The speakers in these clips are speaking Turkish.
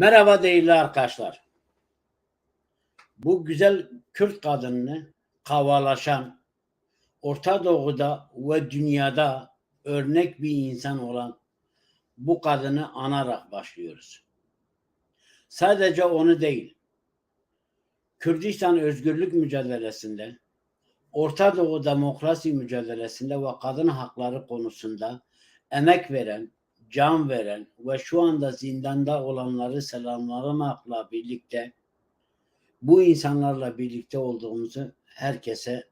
Merhaba değerli arkadaşlar. Bu güzel Kürt kadınını kavalaşan, Orta Doğu'da ve dünyada örnek bir insan olan bu kadını anarak başlıyoruz. Sadece onu değil, Kürdistan özgürlük mücadelesinde, Orta Doğu demokrasi mücadelesinde ve kadın hakları konusunda emek veren, can veren ve şu anda zindanda olanları selamlamakla birlikte bu insanlarla birlikte olduğumuzu herkese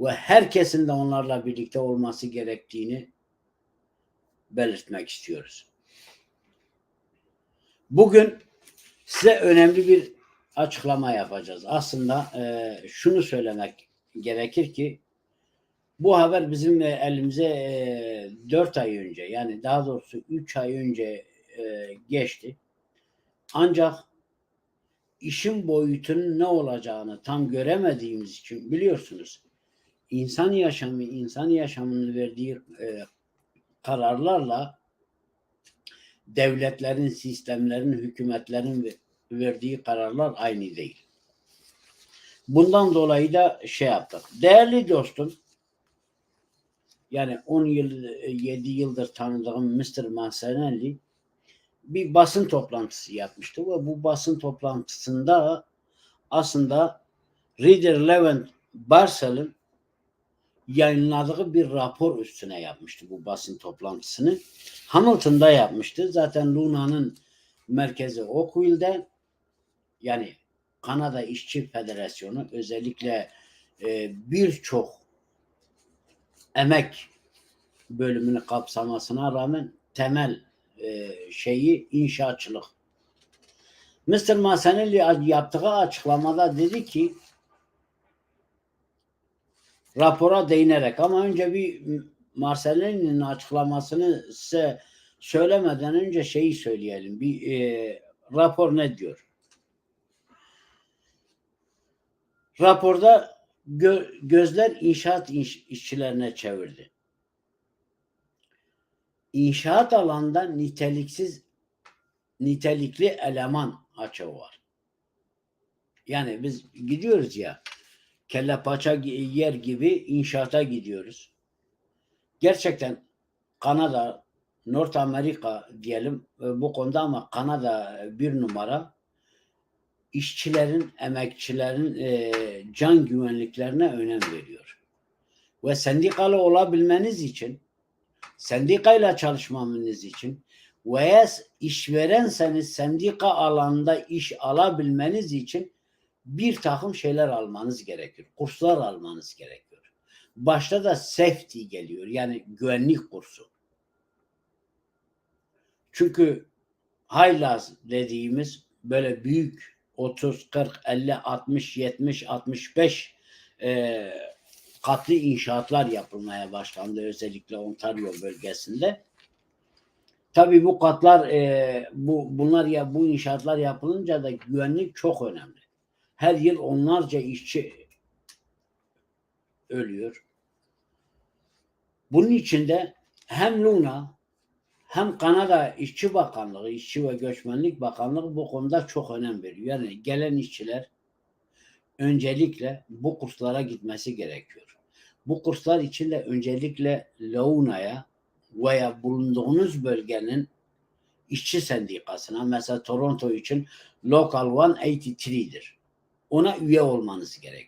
ve herkesin de onlarla birlikte olması gerektiğini belirtmek istiyoruz. Bugün size önemli bir açıklama yapacağız. Aslında e, şunu söylemek gerekir ki bu haber bizim elimize e, 4 ay önce yani daha doğrusu 3 ay önce e, geçti. Ancak işin boyutunun ne olacağını tam göremediğimiz için biliyorsunuz insan yaşamı, insan yaşamını verdiği e, kararlarla devletlerin, sistemlerin, hükümetlerin ve- verdiği kararlar aynı değil. Bundan dolayı da şey yaptık. Değerli dostum, yani 10 yıl, 7 yıldır tanıdığım Mr. Mahsenelli bir basın toplantısı yapmıştı ve bu basın toplantısında aslında Reader Levent Barcel'ın yayınladığı bir rapor üstüne yapmıştı bu basın toplantısını. Hamilton'da yapmıştı. Zaten Luna'nın merkezi Oakville'de yani Kanada İşçi Federasyonu özellikle e, birçok emek bölümünü kapsamasına rağmen temel e, şeyi inşaatçılık. Mr. Masanelli yaptığı açıklamada dedi ki rapora değinerek ama önce bir Marcelini'nin açıklamasını size söylemeden önce şeyi söyleyelim. Bir e, rapor ne diyor? Raporda gö- gözler inşaat iş- işçilerine çevirdi. İnşaat alanında niteliksiz nitelikli eleman açığı var. Yani biz gidiyoruz ya kelle paça yer gibi inşaata gidiyoruz. Gerçekten Kanada, North Amerika diyelim e, bu konuda ama Kanada bir numara işçilerin, emekçilerin e, can güvenliklerine önem veriyor. Ve sendikalı olabilmeniz için, sendikayla çalışmanız için veya işverenseniz sendika alanında iş alabilmeniz için bir takım şeyler almanız gerekiyor. Kurslar almanız gerekiyor. Başta da safety geliyor. Yani güvenlik kursu. Çünkü haylaz dediğimiz böyle büyük 30, 40, 50, 60, 70, 65 e, katlı inşaatlar yapılmaya başlandı özellikle Ontario bölgesinde. Tabii bu katlar e, bu bunlar ya bu inşaatlar yapılınca da güvenlik çok önemli. Her yıl onlarca işçi ölüyor. Bunun için de hem Luna hem Kanada İşçi Bakanlığı, İşçi ve Göçmenlik Bakanlığı bu konuda çok önem veriyor. Yani gelen işçiler öncelikle bu kurslara gitmesi gerekiyor. Bu kurslar için de öncelikle Launa'ya veya bulunduğunuz bölgenin işçi sendikasına mesela Toronto için Local 183'dir. Ona üye olmanız gerekiyor.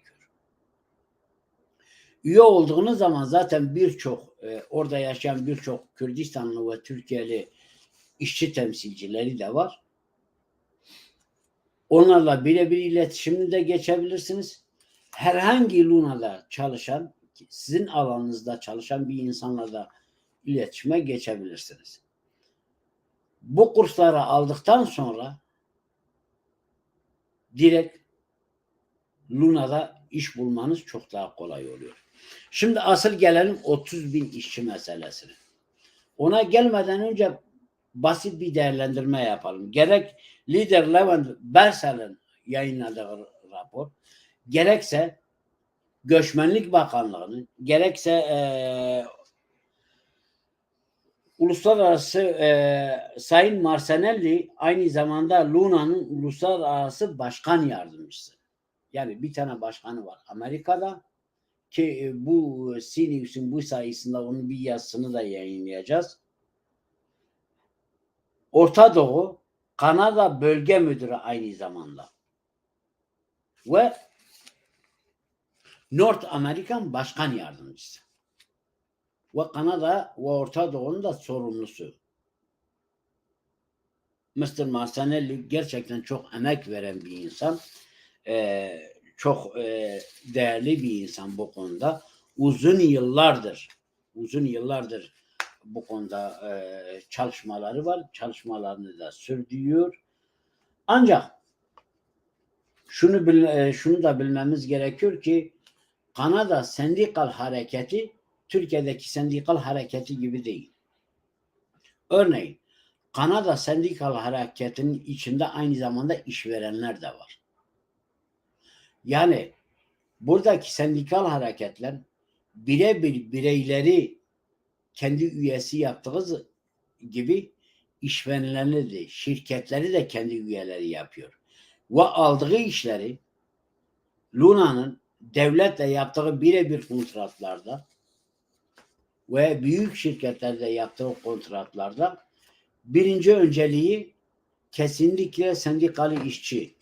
Üye olduğunuz zaman zaten birçok e, orada yaşayan birçok Kürdistanlı ve Türkiye'li işçi temsilcileri de var. Onlarla birebir iletişimde geçebilirsiniz. Herhangi Luna'da çalışan, sizin alanınızda çalışan bir insanla da iletişime geçebilirsiniz. Bu kursları aldıktan sonra direkt Luna'da iş bulmanız çok daha kolay oluyor. Şimdi asıl gelelim 30 bin işçi meselesine. Ona gelmeden önce basit bir değerlendirme yapalım. Gerek lider Levent Bersel'in yayınladığı rapor, gerekse Göçmenlik Bakanlığı'nın, gerekse eee uluslararası e, Sayın Marsanelli aynı zamanda Luna'nın uluslararası başkan yardımcısı. Yani bir tane başkanı var Amerika'da ki e, bu CNews'un bu sayısında onun bir yazısını da yayınlayacağız. Orta Doğu Kanada Bölge Müdürü aynı zamanda. Ve North Amerikan Başkan Yardımcısı. Ve Kanada ve Orta Doğu'nun da sorumlusu. Mr. Marsanelli gerçekten çok emek veren bir insan. Ee, çok e, değerli bir insan bu konuda. Uzun yıllardır, uzun yıllardır bu konuda e, çalışmaları var. Çalışmalarını da sürdürüyor. Ancak şunu bil, e, şunu da bilmemiz gerekiyor ki Kanada sendikal hareketi Türkiye'deki sendikal hareketi gibi değil. Örneğin Kanada sendikal hareketinin içinde aynı zamanda işverenler de var. Yani buradaki sendikal hareketler birebir bireyleri kendi üyesi yaptığınız gibi işverenlerini de şirketleri de kendi üyeleri yapıyor. Ve aldığı işleri Luna'nın devletle yaptığı birebir kontratlarda ve büyük şirketlerde yaptığı kontratlarda birinci önceliği kesinlikle sendikalı işçi.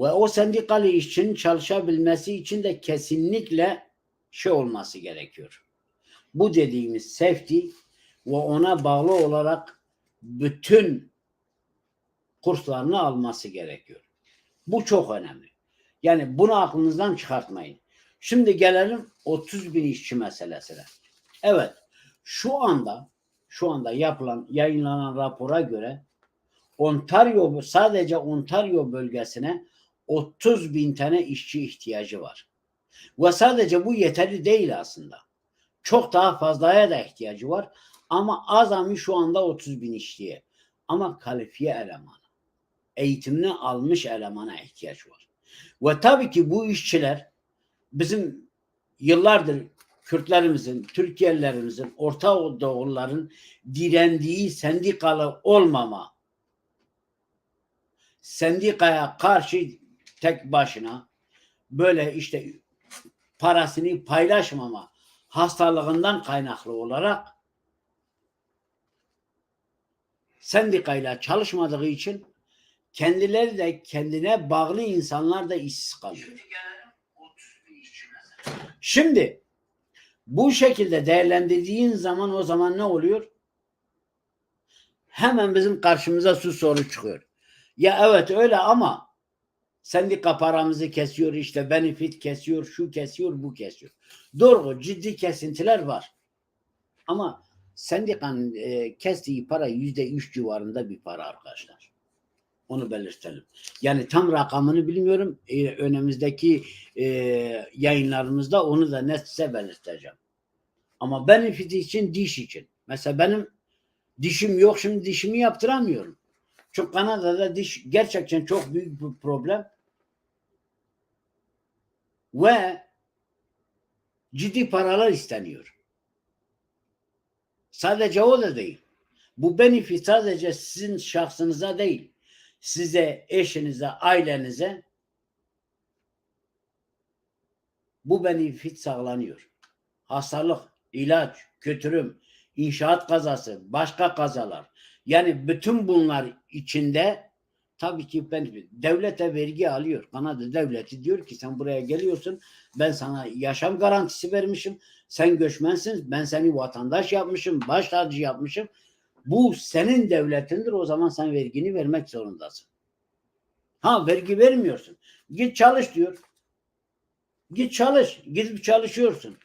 Ve o sendikalı işçinin çalışabilmesi için de kesinlikle şey olması gerekiyor. Bu dediğimiz safety ve ona bağlı olarak bütün kurslarını alması gerekiyor. Bu çok önemli. Yani bunu aklınızdan çıkartmayın. Şimdi gelelim 30 bin işçi meselesine. Evet şu anda şu anda yapılan yayınlanan rapora göre Ontario sadece Ontario bölgesine 30 bin tane işçi ihtiyacı var. Ve sadece bu yeterli değil aslında. Çok daha fazlaya da ihtiyacı var. Ama azami şu anda 30 bin işçiye. Ama kalifiye eleman eğitimini almış elemana ihtiyaç var. Ve tabii ki bu işçiler bizim yıllardır Kürtlerimizin, Türkiye'lilerimizin, Orta Doğulların direndiği sendikalı olmama, sendikaya karşı tek başına böyle işte parasını paylaşmama hastalığından kaynaklı olarak sendikayla çalışmadığı için kendileri de kendine bağlı insanlar da işsiz kalıyor. Şimdi bu şekilde değerlendirdiğin zaman o zaman ne oluyor? Hemen bizim karşımıza şu soru çıkıyor. Ya evet öyle ama sendika paramızı kesiyor işte benefit kesiyor, şu kesiyor, bu kesiyor. Doğru ciddi kesintiler var. Ama sendikanın e, kestiği para yüzde üç civarında bir para arkadaşlar. Onu belirtelim. Yani tam rakamını bilmiyorum. Ee, önümüzdeki e, yayınlarımızda onu da netse belirteceğim. Ama benefit için diş için. Mesela benim dişim yok şimdi dişimi yaptıramıyorum. Çünkü Kanada'da diş gerçekten çok büyük bir problem. Ve ciddi paralar isteniyor. Sadece o da değil. Bu benefit sadece sizin şahsınıza değil size, eşinize, ailenize bu benefit sağlanıyor. Hastalık, ilaç, kötürüm, inşaat kazası, başka kazalar. Yani bütün bunlar içinde tabii ki benefit. Devlete vergi alıyor. Kanada devleti diyor ki sen buraya geliyorsun. Ben sana yaşam garantisi vermişim. Sen göçmensin. Ben seni vatandaş yapmışım. Baş tacı yapmışım. Bu senin devletindir. O zaman sen vergini vermek zorundasın. Ha vergi vermiyorsun. Git çalış diyor. Git çalış. Gidip çalışıyorsun.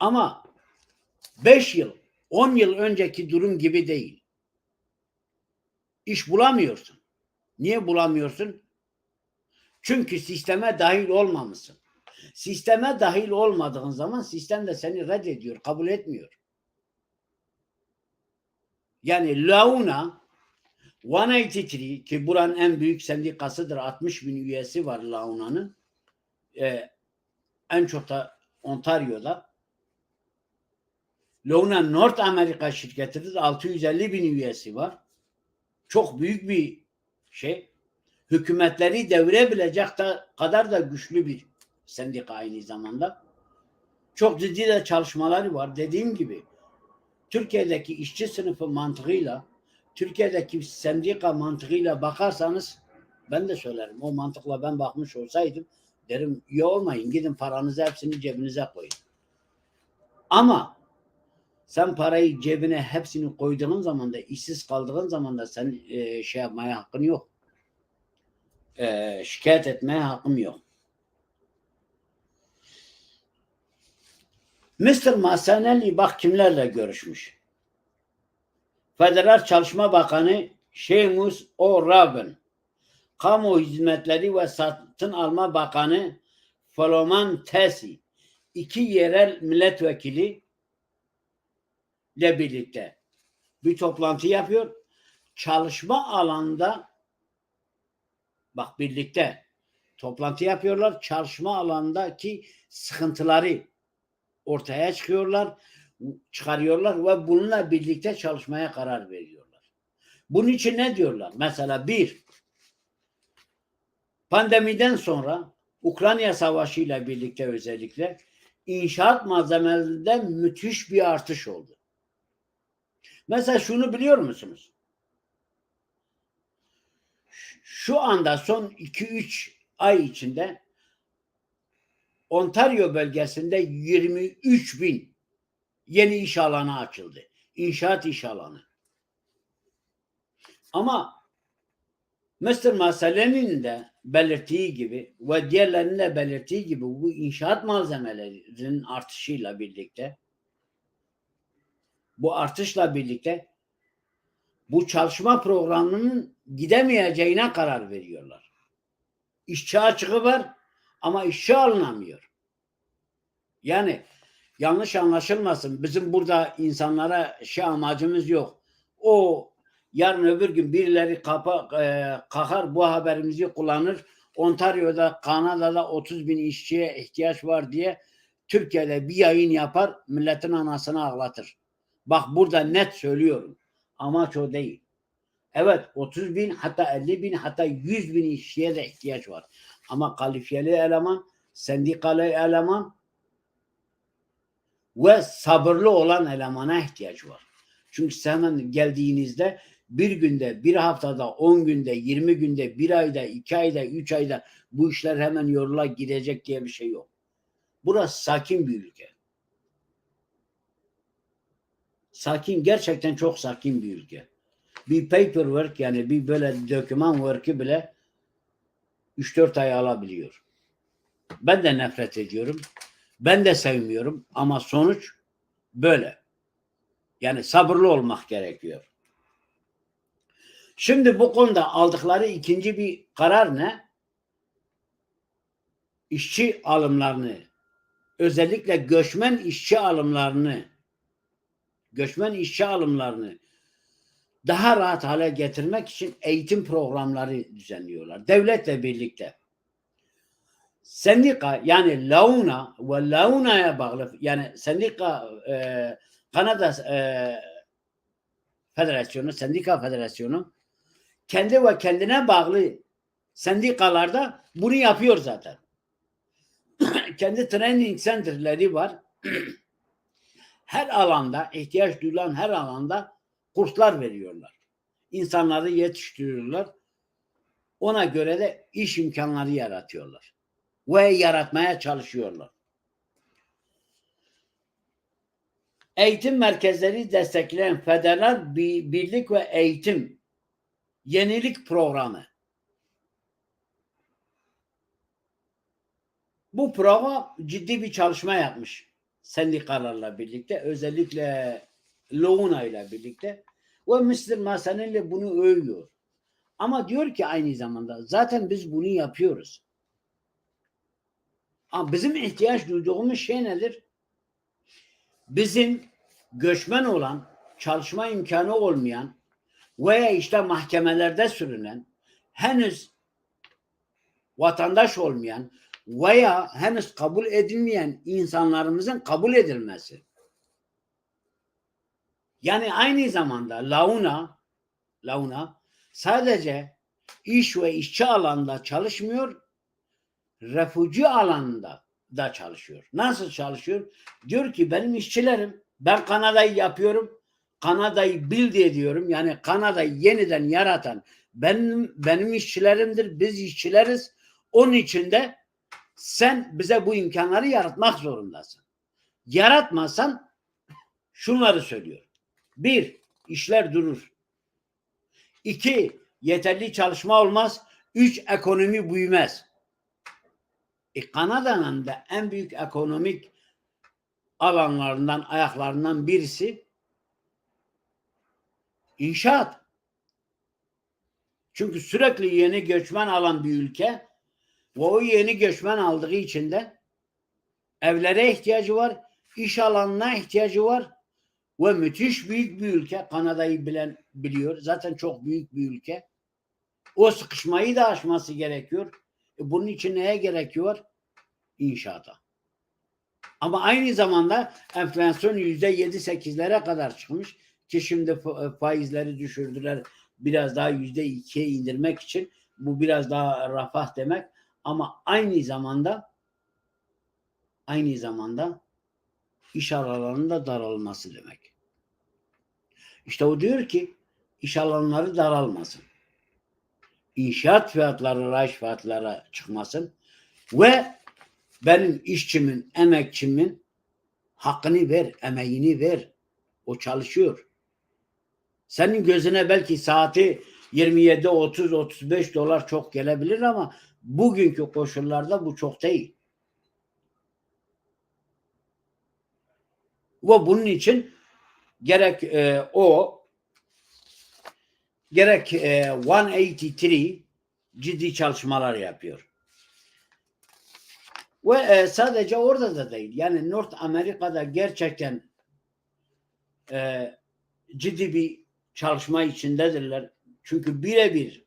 Ama 5 yıl, 10 yıl önceki durum gibi değil. İş bulamıyorsun. Niye bulamıyorsun? Çünkü sisteme dahil olmamışsın. Sisteme dahil olmadığın zaman sistem de seni reddediyor, kabul etmiyor. Yani Launa 183 ki buranın en büyük sendikasıdır. 60 bin üyesi var Launa'nın. Ee, en çok da Ontario'da. Luna North Amerika şirketidir. 650 bin üyesi var. Çok büyük bir şey. Hükümetleri devirebilecek da, kadar da güçlü bir sendika aynı zamanda. Çok ciddi de çalışmaları var. Dediğim gibi Türkiye'deki işçi sınıfı mantığıyla Türkiye'deki sendika mantığıyla bakarsanız ben de söylerim. O mantıkla ben bakmış olsaydım derim iyi olmayın gidin paranızı hepsini cebinize koyun. Ama sen parayı cebine hepsini koyduğun zaman da işsiz kaldığın zaman da sen e, şey yapmaya hakkın yok. E, şikayet etmeye hakkım yok. Mr. Masanelli bak kimlerle görüşmüş. Federal Çalışma Bakanı Seamus O'Rabin, Kamu Hizmetleri ve Satın Alma Bakanı Faloman Tesi, iki yerel milletvekili ile birlikte bir toplantı yapıyor. Çalışma alanda bak birlikte toplantı yapıyorlar. Çalışma alandaki sıkıntıları ortaya çıkıyorlar, çıkarıyorlar ve bununla birlikte çalışmaya karar veriyorlar. Bunun için ne diyorlar? Mesela bir, pandemiden sonra Ukrayna Savaşı ile birlikte özellikle inşaat malzemelerinde müthiş bir artış oldu. Mesela şunu biliyor musunuz? Şu anda son 2-3 ay içinde Ontario bölgesinde 23 bin yeni iş alanı açıldı. İnşaat iş alanı. Ama Mr. Masale'nin de belirttiği gibi ve diğerlerinin de belirttiği gibi bu inşaat malzemelerinin artışıyla birlikte bu artışla birlikte bu çalışma programının gidemeyeceğine karar veriyorlar. İşçi açığı var ama işçi alınamıyor. Yani yanlış anlaşılmasın. Bizim burada insanlara şey amacımız yok. O yarın öbür gün birileri kapa, e, kalkar bu haberimizi kullanır. Ontario'da, Kanada'da 30 bin işçiye ihtiyaç var diye Türkiye'de bir yayın yapar, milletin anasını ağlatır. Bak burada net söylüyorum. Amaç o değil. Evet 30 bin hatta 50 bin hatta 100 bin işçiye de ihtiyaç var. Ama kalifiyeli eleman, sendikalı eleman ve sabırlı olan elemana ihtiyaç var. Çünkü hemen geldiğinizde bir günde, bir haftada, on günde, yirmi günde, bir ayda, iki ayda, üç ayda bu işler hemen yorula gidecek diye bir şey yok. Burası sakin bir ülke. Sakin, gerçekten çok sakin bir ülke. Bir paperwork yani bir böyle doküman work'ü bile 3-4 ay alabiliyor. Ben de nefret ediyorum. Ben de sevmiyorum ama sonuç böyle. Yani sabırlı olmak gerekiyor. Şimdi bu konuda aldıkları ikinci bir karar ne? İşçi alımlarını özellikle göçmen işçi alımlarını göçmen işçi alımlarını daha rahat hale getirmek için eğitim programları düzenliyorlar. Devletle birlikte. Sendika yani Launa ve Launa'ya bağlı yani sendika e, Kanada e, Federasyonu, Sendika Federasyonu kendi ve kendine bağlı sendikalarda bunu yapıyor zaten. kendi training center'leri var. her alanda ihtiyaç duyulan her alanda kurslar veriyorlar. İnsanları yetiştiriyorlar. Ona göre de iş imkanları yaratıyorlar. Ve yaratmaya çalışıyorlar. Eğitim merkezleri destekleyen Federal Birlik ve Eğitim Yenilik Programı. Bu program ciddi bir çalışma yapmış sendikalarla birlikte özellikle Loğuna ile birlikte ve Mr. Masanelli bunu övüyor. Ama diyor ki aynı zamanda zaten biz bunu yapıyoruz. Ama bizim ihtiyaç duyduğumuz şey nedir? Bizim göçmen olan, çalışma imkanı olmayan veya işte mahkemelerde sürünen, henüz vatandaş olmayan veya henüz kabul edilmeyen insanlarımızın kabul edilmesi. Yani aynı zamanda Launa Launa sadece iş ve işçi alanında çalışmıyor, refuji alanında da çalışıyor. Nasıl çalışıyor? Diyor ki benim işçilerim, ben Kanada'yı yapıyorum, Kanada'yı build ediyorum. Yani Kanada'yı yeniden yaratan benim, benim işçilerimdir, biz işçileriz. Onun için de sen bize bu imkanları yaratmak zorundasın. Yaratmazsan şunları söylüyor. Bir, işler durur. İki, yeterli çalışma olmaz. Üç, ekonomi büyümez. E, Kanada'nın da en büyük ekonomik alanlarından, ayaklarından birisi inşaat. Çünkü sürekli yeni göçmen alan bir ülke o yeni göçmen aldığı için de evlere ihtiyacı var, iş alanına ihtiyacı var ve müthiş büyük bir ülke. Kanada'yı bilen biliyor. Zaten çok büyük bir ülke. O sıkışmayı da aşması gerekiyor. E bunun için neye gerekiyor? İnşaata. Ama aynı zamanda enflasyon yüzde yedi sekizlere kadar çıkmış ki şimdi fa- faizleri düşürdüler biraz daha yüzde ikiye indirmek için bu biraz daha rafah demek ama aynı zamanda aynı zamanda iş alanlarının da daralması demek. İşte o diyor ki iş alanları daralmasın. İnşaat fiyatları rayiç fiyatlara çıkmasın ve benim işçimin, emekçimin hakkını ver, emeğini ver. O çalışıyor. Senin gözüne belki saati 27, 30, 35 dolar çok gelebilir ama bugünkü koşullarda bu çok değil. Ve bunun için gerek e, o gerek e, 183 ciddi çalışmalar yapıyor. Ve e, sadece orada da değil. Yani North Amerika'da gerçekten e, ciddi bir çalışma içindedirler. Çünkü birebir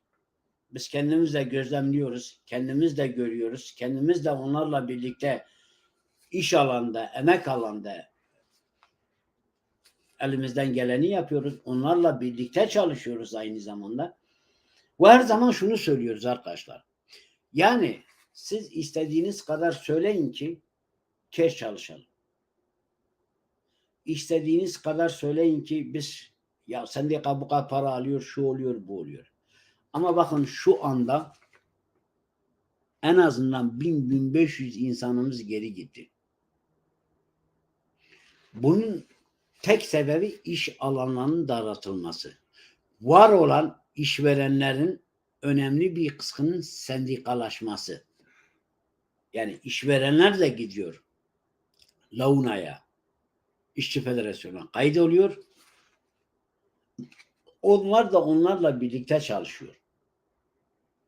biz kendimiz de gözlemliyoruz, kendimiz de görüyoruz, kendimiz de onlarla birlikte iş alanda, emek alanda elimizden geleni yapıyoruz. Onlarla birlikte çalışıyoruz aynı zamanda. Ve her zaman şunu söylüyoruz arkadaşlar. Yani siz istediğiniz kadar söyleyin ki keş çalışalım. İstediğiniz kadar söyleyin ki biz ya sen de bu kadar para alıyor, şu oluyor, bu oluyor. Ama bakın şu anda en azından 1000-1500 insanımız geri gitti. Bunun tek sebebi iş alanlarının daraltılması. Var olan işverenlerin önemli bir kısmının sendikalaşması. Yani işverenler de gidiyor. Launa'ya, işçi federasyonuna kaydoluyor. Onlar da onlarla birlikte çalışıyor.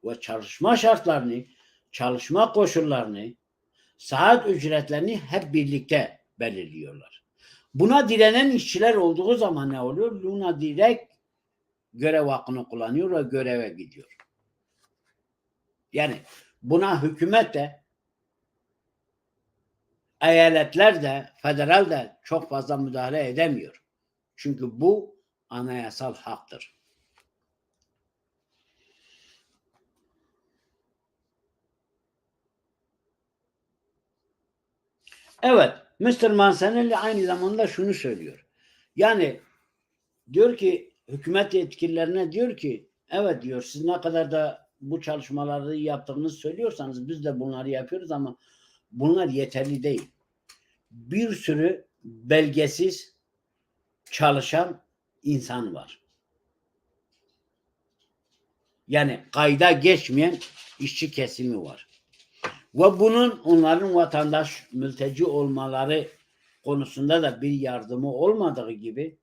Ve çalışma şartlarını, çalışma koşullarını, saat ücretlerini hep birlikte belirliyorlar. Buna direnen işçiler olduğu zaman ne oluyor? Luna direkt görev hakkını kullanıyor ve göreve gidiyor. Yani buna hükümet de eyaletler de federal de çok fazla müdahale edemiyor. Çünkü bu anayasal haktır. Evet, Mr. Mansanelli aynı zamanda şunu söylüyor. Yani diyor ki hükümet yetkililerine diyor ki evet diyor siz ne kadar da bu çalışmaları yaptığınızı söylüyorsanız biz de bunları yapıyoruz ama bunlar yeterli değil. Bir sürü belgesiz çalışan insan var. Yani kayda geçmeyen işçi kesimi var. Ve bunun onların vatandaş mülteci olmaları konusunda da bir yardımı olmadığı gibi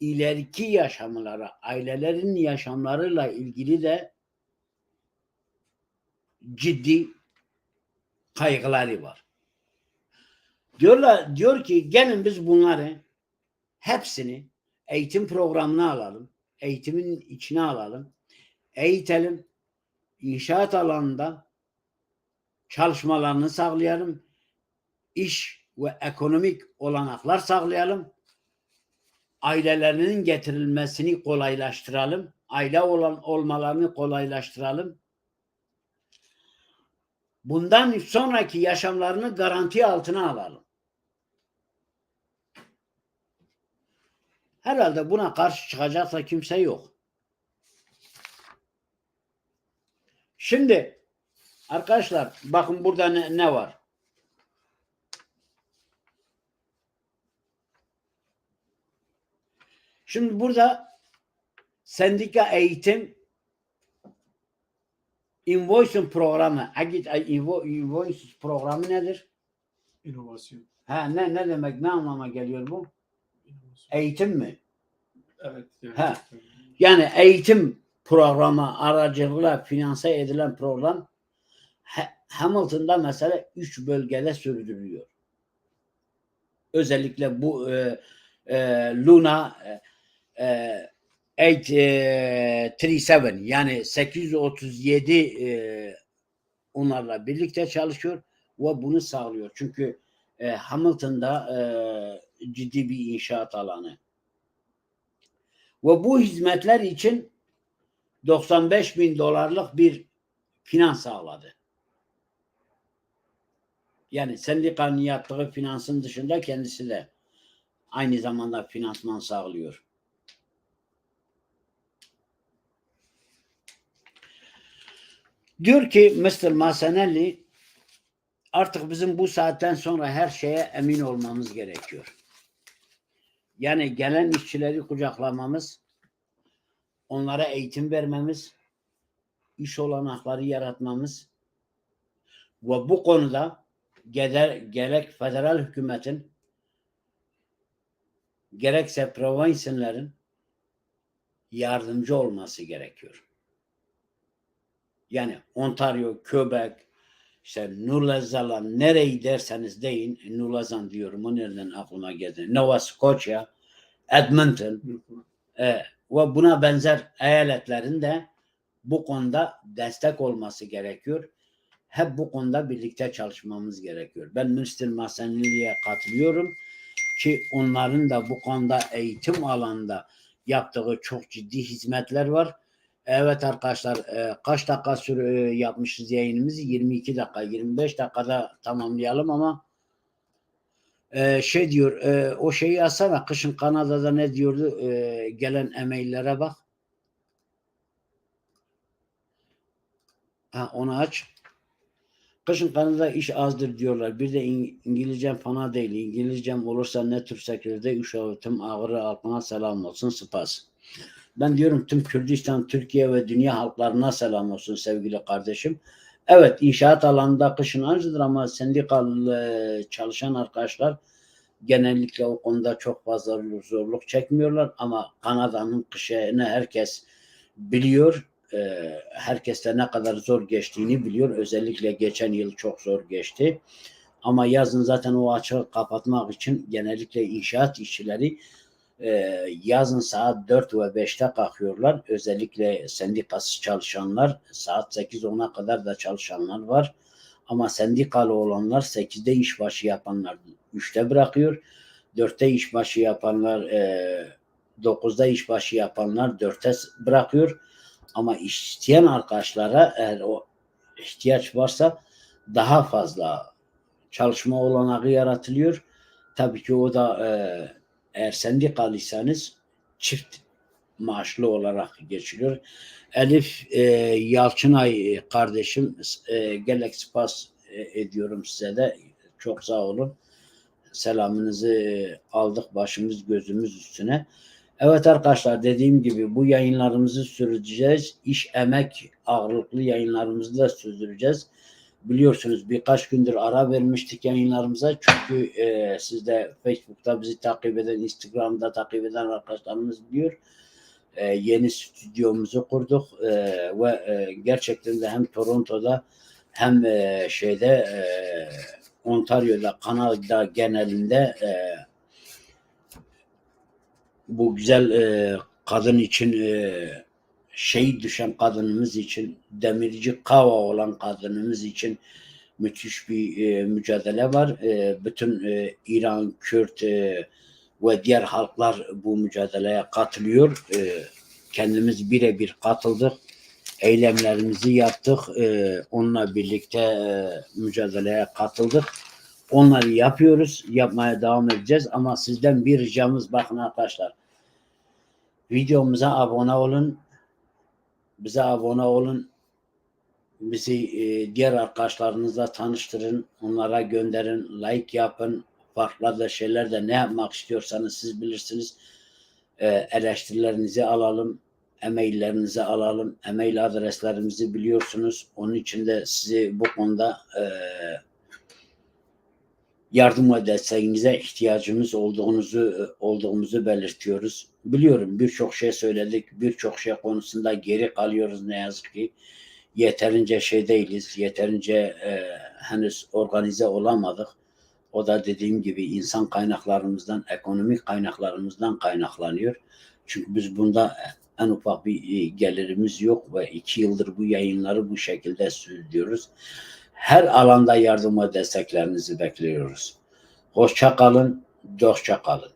ileriki yaşamlara, ailelerin yaşamlarıyla ilgili de ciddi kaygıları var. Diyorlar diyor ki gelin biz bunları hepsini eğitim programına alalım. Eğitimin içine alalım. Eğitelim. İnşaat alanında çalışmalarını sağlayalım. İş ve ekonomik olanaklar sağlayalım. ailelerinin getirilmesini kolaylaştıralım. Aile olan olmalarını kolaylaştıralım. Bundan sonraki yaşamlarını garanti altına alalım. Herhalde buna karşı çıkacaksa kimse yok. Şimdi arkadaşlar bakın burada ne, ne var? Şimdi burada sendika eğitim invoicing programı, Agit invo- invoice programı nedir? İnovasyon. Ha ne ne demek ne anlama geliyor bu? İnovasyon. Eğitim mi? Evet. Yani Ha. Yani eğitim programı aracılığıyla finanse edilen program Hamilton'da mesela üç bölgede sürdürülüyor. Özellikle bu e, e, Luna e, e, 837 yani 837 e, onlarla birlikte çalışıyor ve bunu sağlıyor. Çünkü e, Hamilton'da e, ciddi bir inşaat alanı. Ve bu hizmetler için 95 bin dolarlık bir finans sağladı. Yani sendikanın yaptığı finansın dışında kendisi de aynı zamanda finansman sağlıyor. Diyor ki Mr. Masanelli artık bizim bu saatten sonra her şeye emin olmamız gerekiyor. Yani gelen işçileri kucaklamamız, onlara eğitim vermemiz, iş olanakları yaratmamız ve bu konuda geler, gerek federal hükümetin gerekse provinsiyonların yardımcı olması gerekiyor. Yani Ontario, Quebec, işte Nulazalan nereyi derseniz deyin, Nulazan diyorum o nereden aklıma geldi. Nova Scotia, Edmonton, e, ve buna benzer eyaletlerin de bu konuda destek olması gerekiyor. Hep bu konuda birlikte çalışmamız gerekiyor. Ben Mr. Masenili'ye katılıyorum ki onların da bu konuda eğitim alanında yaptığı çok ciddi hizmetler var. Evet arkadaşlar e, kaç dakika süre e, yapmışız yayınımızı? 22 dakika, 25 dakikada tamamlayalım ama e, şey diyor o şeyi yazsana kışın Kanada'da ne diyordu gelen e-maillere bak. Ha, onu aç. Kışın Kanada iş azdır diyorlar. Bir de İng- İngilizcem fena değil. İngilizcem olursa ne tür sekirde iş tüm ağrı halkına selam olsun. Spas. Ben diyorum tüm Kürdistan, Türkiye ve dünya halklarına selam olsun sevgili kardeşim. Evet inşaat alanında kışın acıdır ama sendikal e, çalışan arkadaşlar genellikle o konuda çok fazla zorluk çekmiyorlar ama Kanada'nın kışını herkes biliyor. Ee, herkes de ne kadar zor geçtiğini biliyor. Özellikle geçen yıl çok zor geçti. Ama yazın zaten o açığı kapatmak için genellikle inşaat işçileri e, yazın saat 4 ve 5'te kalkıyorlar. Özellikle sendikası çalışanlar saat 8-10'a kadar da çalışanlar var. Ama sendikalı olanlar 8'de işbaşı yapanlar 3'te bırakıyor. 4'te işbaşı yapanlar e, 9'da işbaşı yapanlar 4'te bırakıyor. Ama isteyen arkadaşlara eğer o ihtiyaç varsa daha fazla çalışma olanağı yaratılıyor. Tabii ki o da e, eğer sendikalıysanız çift maaşlı olarak geçiliyor. Elif e, Yalçınay kardeşim e, gelek spas e, ediyorum size de. Çok sağ olun. Selamınızı e, aldık başımız gözümüz üstüne. Evet arkadaşlar dediğim gibi bu yayınlarımızı sürdüreceğiz. İş emek ağırlıklı yayınlarımızı da sürdüreceğiz. Biliyorsunuz birkaç gündür ara vermiştik yayınlarımıza. Çünkü e, siz de Facebook'ta bizi takip eden, Instagram'da takip eden arkadaşlarımız biliyor. E, yeni stüdyomuzu kurduk e, ve e, gerçekten de hem Toronto'da hem e, şeyde e, Ontario'da, Kanada genelinde e, bu güzel e, kadın için e, şey düşen kadınımız için demirci kava olan kadınımız için müthiş bir e, mücadele var. E, bütün e, İran, Kürt, e, ve diğer halklar bu mücadeleye katılıyor. E, kendimiz birebir katıldık. Eylemlerimizi yaptık. E, onunla birlikte e, mücadeleye katıldık. Onları yapıyoruz. Yapmaya devam edeceğiz. Ama sizden bir ricamız bakın arkadaşlar. Videomuza abone olun. Bize abone olun. Bizi e, diğer arkadaşlarınızla tanıştırın. Onlara gönderin. Like yapın. Farklı da şeyler de ne yapmak istiyorsanız siz bilirsiniz. E, eleştirilerinizi alalım. E-maillerinizi alalım. E-mail adreslerimizi biliyorsunuz. Onun için de sizi bu konuda e, yardım ve desteğinize ihtiyacımız olduğunuzu olduğumuzu belirtiyoruz. Biliyorum birçok şey söyledik, birçok şey konusunda geri kalıyoruz ne yazık ki. Yeterince şey değiliz, yeterince e, henüz organize olamadık. O da dediğim gibi insan kaynaklarımızdan, ekonomik kaynaklarımızdan kaynaklanıyor. Çünkü biz bunda en ufak bir e, gelirimiz yok ve iki yıldır bu yayınları bu şekilde sürdürüyoruz. Her alanda yardım ve desteklerinizi bekliyoruz. Hoşça kalın, dostça kalın.